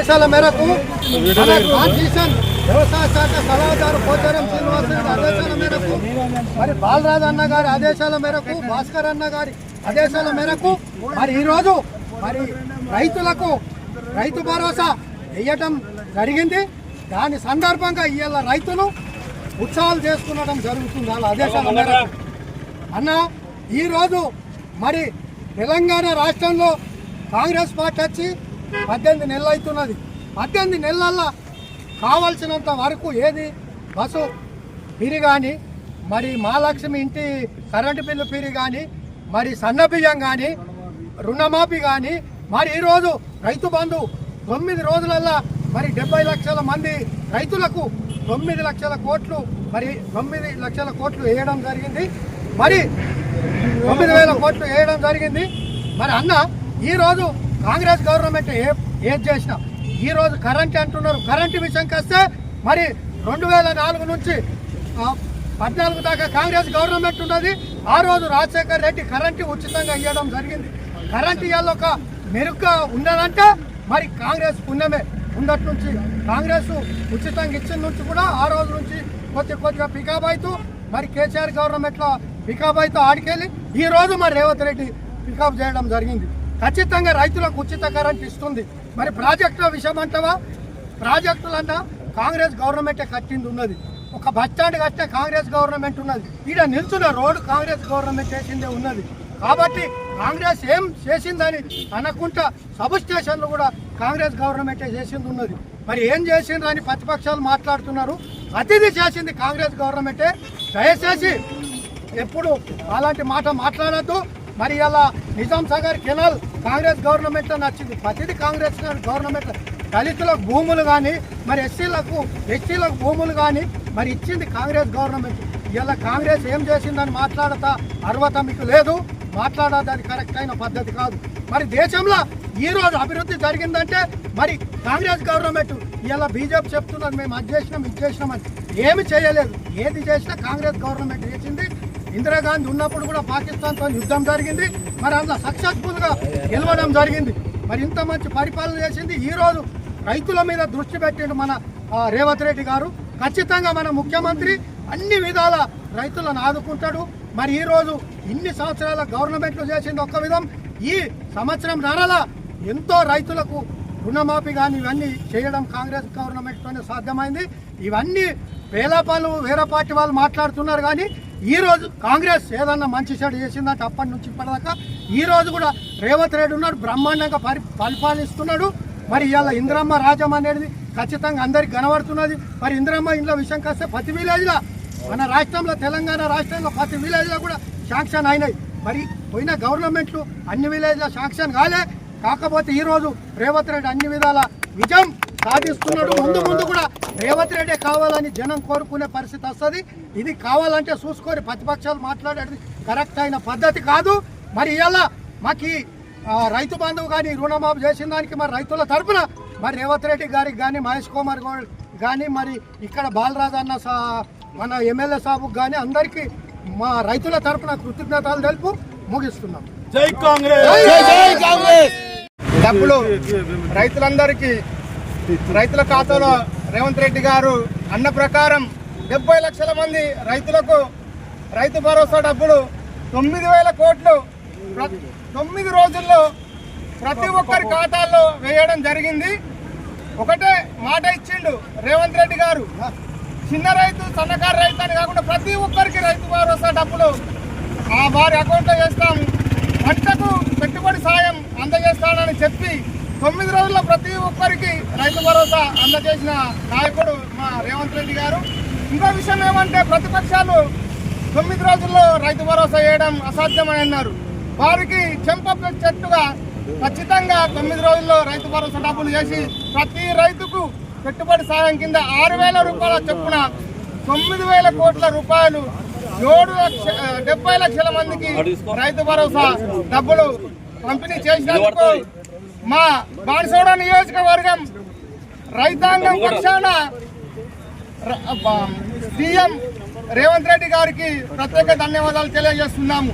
ఆదేశాల మేరకు ట్రాన్సిషన్ వ్యవసాయ శాఖ సలహాదారు పోచారం శ్రీనివాసరెడ్డి ఆదేశాల మేరకు మరి బాలరాజ్ అన్న గారి ఆదేశాల మేరకు భాస్కర్ అన్న గారి ఆదేశాల మేరకు మరి ఈరోజు మరి రైతులకు రైతు భరోసా వేయటం జరిగింది. దాని సందర్భంగా ఇవాళ రైతులు ఉత్సవాలు చేసుకునడం జరుగుతుంది వాళ్ళ ఆదేశాల మేరకు. అన్న ఈరోజు మరి తెలంగాణ రాష్ట్రంలో కాంగ్రెస్ పార్టీ వచ్చి పద్దెనిమిది నెలలు అవుతున్నది పద్దెనిమిది నెలల్లో కావాల్సినంత వరకు ఏది? బస్సు పిరి కానీ మరి మహాలక్ష్మి ఇంటి కరెంటు బిల్లు పిరి కానీ మరి సన్న బియ్యం కానీ రుణమాఫీ కానీ మరి ఈరోజు రైతు బంధు తొమ్మిది రోజులల్లో మరి డెబ్బై లక్షల మంది రైతులకు తొమ్మిది లక్షల కోట్లు మరి తొమ్మిది లక్షల కోట్లు వేయడం జరిగింది. మరి తొమ్మిది వేల కోట్లు వేయడం జరిగింది. మరి అన్న ఈరోజు కాంగ్రెస్ గవర్నమెంట్ ఏ ఏది చేసినా. ఈరోజు కరెంట్ అంటున్నారు. కరెంటు విషయంకి వస్తే మరి రెండు వేల నాలుగు నుంచి పద్నాలుగు దాకా కాంగ్రెస్ గవర్నమెంట్ ఉన్నది. ఆ రోజు రాజశేఖర్ రెడ్డి కరెంటు ఉచితంగా ఇవ్వడం జరిగింది. కరెంట్ ఇవాళ ఒక మెరుగ్గా ఉన్నదంటే మరి కాంగ్రెస్ పుణ్యమే. ఉన్నట్టు నుంచి కాంగ్రెస్ ఉచితంగా ఇచ్చిన నుంచి కూడా ఆ రోజు నుంచి కొద్ది కొద్దిగా పికప్ అవుతూ మరి కేసీఆర్ గవర్నమెంట్లో పికప్ అవుతూ ఆడికెళ్ళి ఈ రోజు మరి రేవంత్ రెడ్డి పికప్ చేయడం జరిగింది. ఖచ్చితంగా రైతులకు ఉచిత కరెంట్ ఇస్తుంది. మరి ప్రాజెక్టుల విషయం అంటావా? ప్రాజెక్టులన్నా కాంగ్రెస్ గవర్నమెంటే కట్టింది ఉన్నది. ఒక బస్టాండ్ స్టాండ్ కట్టే కాంగ్రెస్ గవర్నమెంట్ ఉన్నది. ఈడ నిల్చున్న రోడ్డు కాంగ్రెస్ గవర్నమెంట్ చేసిందే ఉన్నది. కాబట్టి కాంగ్రెస్ ఏం చేసిందని అనకుండా సబ్ స్టేషన్లు కూడా కాంగ్రెస్ గవర్నమెంటే చేసింది ఉన్నది. మరి ఏం చేసిండ్రు ప్రతిపక్షాలు మాట్లాడుతున్నారు. అతిథి చేసింది కాంగ్రెస్ గవర్నమెంటే. దయచేసి ఎప్పుడు అలాంటి మాట మాట్లాడద్దు. మరి ఇలా నిజాం సాగర్ కెనాల్ కాంగ్రెస్ గవర్నమెంట్లో నచ్చింది. ప్రతిదీ కాంగ్రెస్ గవర్నమెంట్ దళితులకు భూములు కానీ మరి ఎస్సీలకు ఎస్టీలకు భూములు కానీ మరి ఇచ్చింది కాంగ్రెస్ గవర్నమెంట్. ఇలా కాంగ్రెస్ ఏం చేసిందని మాట్లాడతా అర్హత మీకు లేదు. మాట్లాడదు అది కరెక్ట్ అయిన పద్ధతి కాదు. మరి దేశంలో ఈ రోజు అభివృద్ధి జరిగిందంటే మరి కాంగ్రెస్ గవర్నమెంట్. ఇలా బీజేపీ చెప్తున్నారు మేము అది చేసినాం ఇది చేసినామని ఏమి చేయలేదు. ఏది చేసినా కాంగ్రెస్ గవర్నమెంట్ చేసింది. ఇందిరాగాంధీ ఉన్నప్పుడు కూడా పాకిస్తాన్తో యుద్ధం జరిగింది. మరి అందులో సక్సెస్ఫుల్గా గెలవడం జరిగింది. మరి ఇంత మంచి పరిపాలన చేసింది. ఈరోజు రైతుల మీద దృష్టి పెట్టిండు మన రేవంత్ రెడ్డి గారు. ఖచ్చితంగా మన ముఖ్యమంత్రి అన్ని విధాల రైతులను ఆదుకుంటాడు. మరి ఈరోజు ఇన్ని సంవత్సరాల గవర్నమెంట్లు చేసింది ఒక్క విధం. ఈ సంవత్సరం నరల ఎంతో రైతులకు రుణమాఫీ కానీ ఇవన్నీ చేయడం కాంగ్రెస్ గవర్నమెంట్తోనే సాధ్యమైంది. ఇవన్నీ వేలపాలు వేరే పార్టీ వాళ్ళు మాట్లాడుతున్నారు కానీ ఈ రోజు కాంగ్రెస్ ఏదన్నా మంచి చెడు చేసిందంటే అప్పటి నుంచి ఇప్పటిదాకా ఈ రోజు కూడా రేవంత్ రెడ్డి ఉన్నాడు బ్రహ్మాండంగా పరి పరిపాలిస్తున్నాడు. మరి ఇవాళ ఇంద్రమ్మ రాజ్యం అనేది ఖచ్చితంగా అందరికి కనబడుతున్నది. మరి ఇంద్రమ్మ ఇంట్లో విషయం కాస్తే ప్రతి విలేజ్లో మన రాష్ట్రంలో తెలంగాణ రాష్ట్రంలో ప్రతి విలేజ్లో కూడా శాంక్షన్ అయినాయి. మరి పోయిన గవర్నమెంట్లు అన్ని విలేజ్లో శాంక్షన్ కాలే. కాకపోతే ఈ రోజు రేవంత్ రెడ్డి అన్ని విధాల విజయం సాధిస్తున్నాడు. ముందు ముందు కూడా రేవంత్ రెడ్డి కావాలని జనం కోరుకునే పరిస్థితి వస్తుంది. ఇది కావాలంటే చూసుకొని ప్రతిపక్షాలు మాట్లాడేది కరెక్ట్ అయిన పద్ధతి కాదు. మరి ఇలా మాకు రైతు బంధువు కానీ రుణమాఫీ చేసిన దానికి మరి రైతుల తరపున మరి రేవంత్ రెడ్డి గారికి కానీ మహేష్ కుమార్ కానీ మరి ఇక్కడ బాలరాజు అన్న సా మన ఎమ్మెల్యే సాబుకి కానీ అందరికీ మా రైతుల తరపున కృతజ్ఞతలు తెలుపు ముగిస్తున్నాం. జై కాంగ్రెస్! డబ్బులు రైతులందరికీ రైతుల ఖాతాలో రేవంత్ రెడ్డి గారు అన్న ప్రకారం డెబ్బై లక్షల మంది రైతులకు రైతు భరోసా డబ్బులు తొమ్మిది వేల కోట్లు తొమ్మిది రోజుల్లో ప్రతి ఒక్కరి ఖాతాల్లో వేయడం జరిగింది. ఒకటే మాట ఇచ్చిండు రేవంత్ రెడ్డి గారు. చిన్న రైతు సన్నకారు రైతు అని కాకుండా ప్రతి ఒక్కరికి రైతు భరోసా డబ్బులు ఆ వారి అకౌంట్లో వేస్తాం. పంటకు పెట్టుబడి సాయం అందజేస్తానని చెప్పి తొమ్మిది రోజుల్లో ప్రతి ఒక్కరికి రైతు భరోసా అందజేసిన నాయకుడు మా రేవంత్ రెడ్డి గారు. ఇంకో విషయం ఏమంటే ప్రతిపక్షాలు తొమ్మిది రోజుల్లో రైతు భరోసా వేయడం అసాధ్యమని అన్నారు. వారికి చెంప చెట్టుగా ఖచ్చితంగా తొమ్మిది రోజుల్లో రైతు భరోసా డబ్బులు చేసి ప్రతి రైతుకు పెట్టుబడి సాయం కింద ఆరు వేల రూపాయల చొప్పున తొమ్మిది వేల కోట్ల రూపాయలు ఏడు లక్ష డెబ్బై లక్షల మందికి రైతు భరోసా డబ్బులు పంపిణీ చేసినందుకు మా బాణసోడ నియోజకవర్గం రైతాంగం పక్షాన సీఎం రేవంత్ రెడ్డి గారికి ప్రత్యేక ధన్యవాదాలు తెలియజేస్తున్నాము.